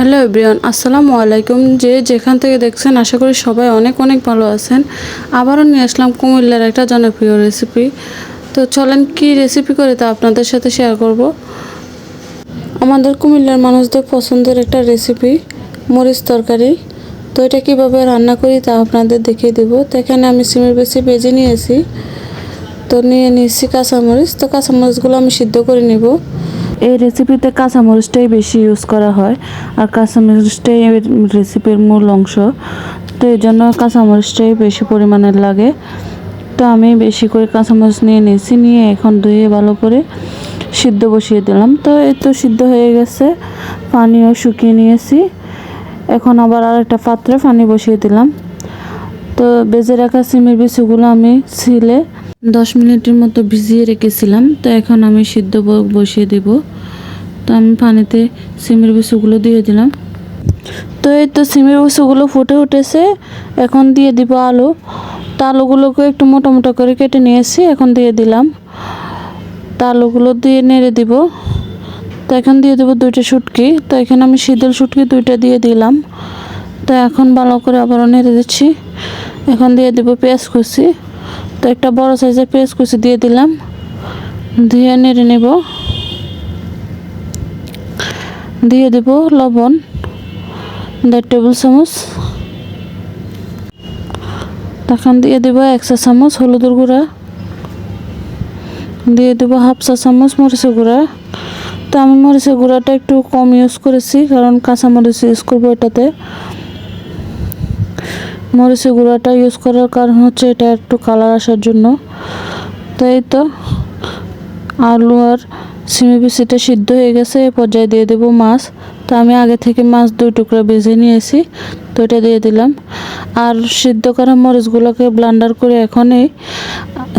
Hello everyone, আসসালামু আলাইকুম। যে যেখান থেকে দেখছেন, আশা করি সবাই অনেক অনেক ভালো আছেন। আবারও নিয়ে আসলাম কুমিল্লার একটা জনপ্রিয় রেসিপি তো চলেন, কি রেসিপি করে তা আপনাদের সাথে শেয়ার করব? আমাদের কুমিল্লার মানুষদের পছন্দের একটা রেসিপি মরিচ তরকারি। তো এটা কীভাবে রান্না করি তা আপনাদের দেখিয়ে দেবো। তো এখানে আমি সিমের বেশি ভেজে নিয়েছি। তো নিয়ে নিয়েছি কাঁচামরিচ। তো কাঁচামরিচগুলো আমি সিদ্ধ করে নেব। এই রেসিপিতে কাঁচামরিচটাই বেশি ইউজ করা হয় আর কাঁচামরিচটাই রেসিপির মূল অংশ। তো এই জন্য কাঁচামরিচটাই বেশি পরিমাণের লাগে। তো আমি বেশি করে কাঁচামরিচ নিয়ে নিয়েছি, নিয়ে এখন ধুয়ে ভালো করে সিদ্ধ বসিয়ে দিলাম। তো এই তো সিদ্ধ হয়ে গেছে, পানিও শুকিয়ে নিয়েছি। এখন আবার আরেকটা পাত্রে পানি বসিয়ে দিলাম। তো বেজে রাখা সিমের বিচিগুলো আমি ছিলে দশ মিনিটের মতো ভিজিয়ে রেখেছিলাম, তো এখন আমি সিদ্ধ বসিয়ে দেব। তো আমি পানিতে সিমের বিচিগুলো দিয়ে দিলাম। তো এই তো সিমের বিচিগুলো ফুটে উঠেছে, এখন দিয়ে দিব আলু। তো আলুগুলোকে একটু মোটা মোটা করে কেটে নিয়েছি, এখন দিয়ে দিলাম। তো আলুগুলো দিয়ে নেড়ে দিব। তো এখন দিয়ে দেবো দুইটা শুটকি। তো এখানে আমি শীতল শুটকি দুইটা দিয়ে দিলাম। তো এখন ভালো করে আবারও নেড়ে দিচ্ছি। এখন দিয়ে দেবো পেঁয়াজ কুচি। তো একটা বড় সাইজের পেঁয়াজ কুচি দিয়ে দিলাম। দিয়ে নেড়ে নেব। দিয়ে দেব লবণ, দেড় টেবিল চামচ। তখন দিয়ে দেব এক চা চামচ হলুদের গুঁড়া। দিয়ে দেবো হাফ চা চামচ মরিচের গুঁড়া। তো আমি মরিচের গুঁড়াটা একটু কম ইউজ করেছি, কারণ কাঁচা মরিচ ইউজ করব এটাতে। মরিচের গুঁড়াটা ইউজ করার কারণ হচ্ছে এটা একটু কালার আসার জন্য। তো এই তো? আলু আর সিমি বিচিটা সিদ্ধ হয়ে গেছে এই পর্যায়ে দিয়ে দেবো মাছ। তো আমি আগে থেকে মাছ দুই টুকরা ভেজে নিয়েছি, তো এটা দিয়ে দিলাম। আর সিদ্ধ করা মরিচগুলোকে ব্লান্ডার করে এখনই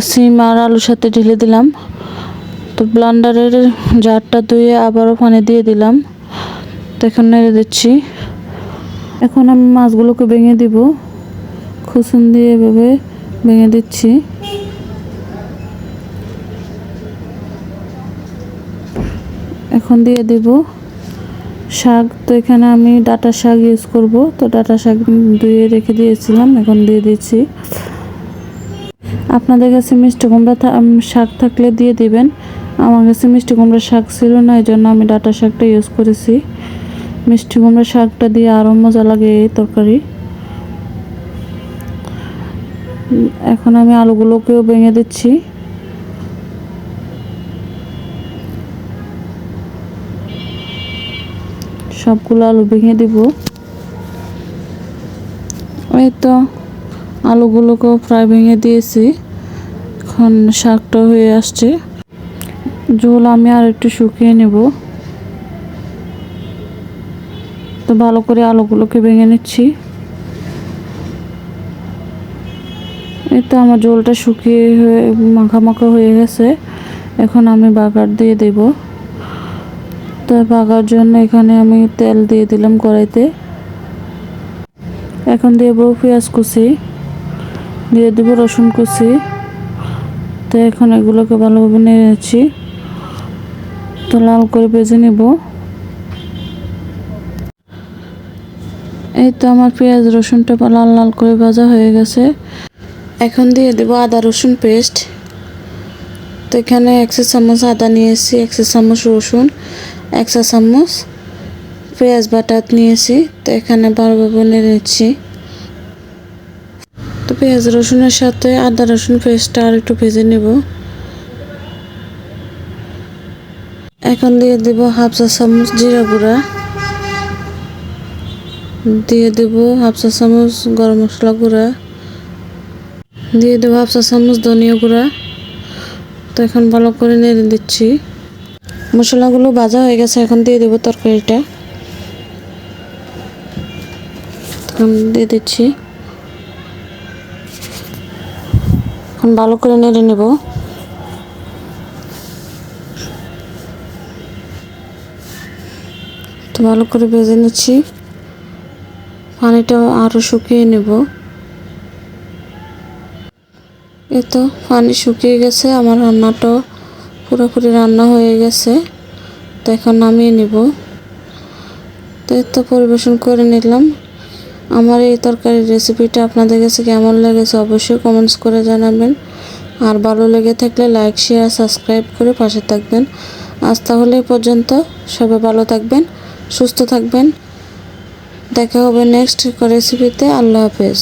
সিম আর আলুর সাথে ঢেলে দিলাম। তো ব্লান্ডারের জারটা ধুয়ে আবারও পানি দিয়ে দিলাম। তো এখন নেড়ে দিচ্ছি। এখন আমি মাছগুলোকে ভেঙে দিব। খুসুন দিয়ে এভাবে ভেঙে দিচ্ছি। এখন দিয়ে দেব শাক। তো এখানে আমি ডাটা শাক ইউজ করব। তো ডাটা শাক ধুয়ে রেখে দিয়েছিলাম, এখন দিয়ে দিচ্ছি। আপনাদের কাছে মিষ্টি কুমড়া শাক থাকলে দিয়ে দিবেন। আমার কাছে মিষ্টি কুমড়া শাক ছিল না এই জন্য আমি ডাটা শাকটা ইউজ করেছি। মিষ্টি কুমড়া শাকটা দিয়ে আরও মজা লাগে এই তরকারি। এখন আমি আলুগুলোকেও ভেঙে দিচ্ছি। সবগুলো আলু ভেঙে দিব। এই তো আলুগুলোকেও প্রায় ভেঙে দিয়েছি। এখন শাকটা হয়ে আসছে। ঝোল আমি আর একটু শুকিয়ে নেব। তো ভালো করে আলুগুলোকে ভেঙে নিচ্ছি। এই তো আমার জলটা শুকিয়ে হয়ে, মাখা হয়ে গেছে। এখন আমি বাগার দিয়ে দেব। তো বাগার জন্য এখানে আমি তেল দিয়ে দিলাম কড়াইতে। এখন দিয়ে দেবো পেঁয়াজ কুচি। দিয়ে দেবো রসুন কুচি। তো এখন এগুলোকে ভালোভাবে নিয়ে যাচ্ছি তো লাল করে ভেজে নেব। এই তো আমার পেঁয়াজ রসুনটা লাল লাল করে ভাজা হয়ে গেছে। এখন দিয়ে দেবো আদা, রসুন পেস্ট তো এখানে একশো চামচ আদা নিয়েছি একশো চামচ রসুন একশো চামচ পেঁয়াজ বাটা নিয়েছি। তো এখানে ভালোভাবে নিয়ে নিচ্ছি। তো পেঁয়াজ, রসুনের সাথে আদা, রসুন পেস্টটা আর একটু ভেজে নেব। এখন দিয়ে দেব হাফ চা চামচ জিরা গুঁড়া। দিয়ে দেব হাফ চা চামচ গরম মশলা গুঁড়া। দিয়ে দেবো হাফ চামচ ধনিয়া গুঁড়া। তো এখন ভালো করে নেড়ে দিচ্ছি। মশলাগুলো ভাজা হয়ে গেছে, এখন দিয়ে দেবো তরকারিটা। এখন দিয়ে দিচ্ছি। এখন ভালো করে নেড়ে নেব। তো ভালো করে ভেজে নিচ্ছি। পানিটা আরও শুকিয়ে নেব। এই তো পানি শুকিয়ে গেছে, আমার রান্নাটাও পুরোপুরি রান্না হয়ে গেছে। তো এখন নামিয়ে নেব। তো তো পরিবেশন করে নিলাম। আমার এই তরকারির রেসিপিটা আপনাদের কাছে কেমন লেগেছে অবশ্যই কমেন্টস করে জানাবেন। আর ভালো লেগে থাকলে লাইক শেয়ার সাবস্ক্রাইব করে পাশে থাকবেন। আজ তাহলে পর্যন্ত। সবাই ভালো থাকবেন, সুস্থ থাকবেন। দেখা হবে নেক্সট রেসিপিতে। আল্লাহ হাফেজ।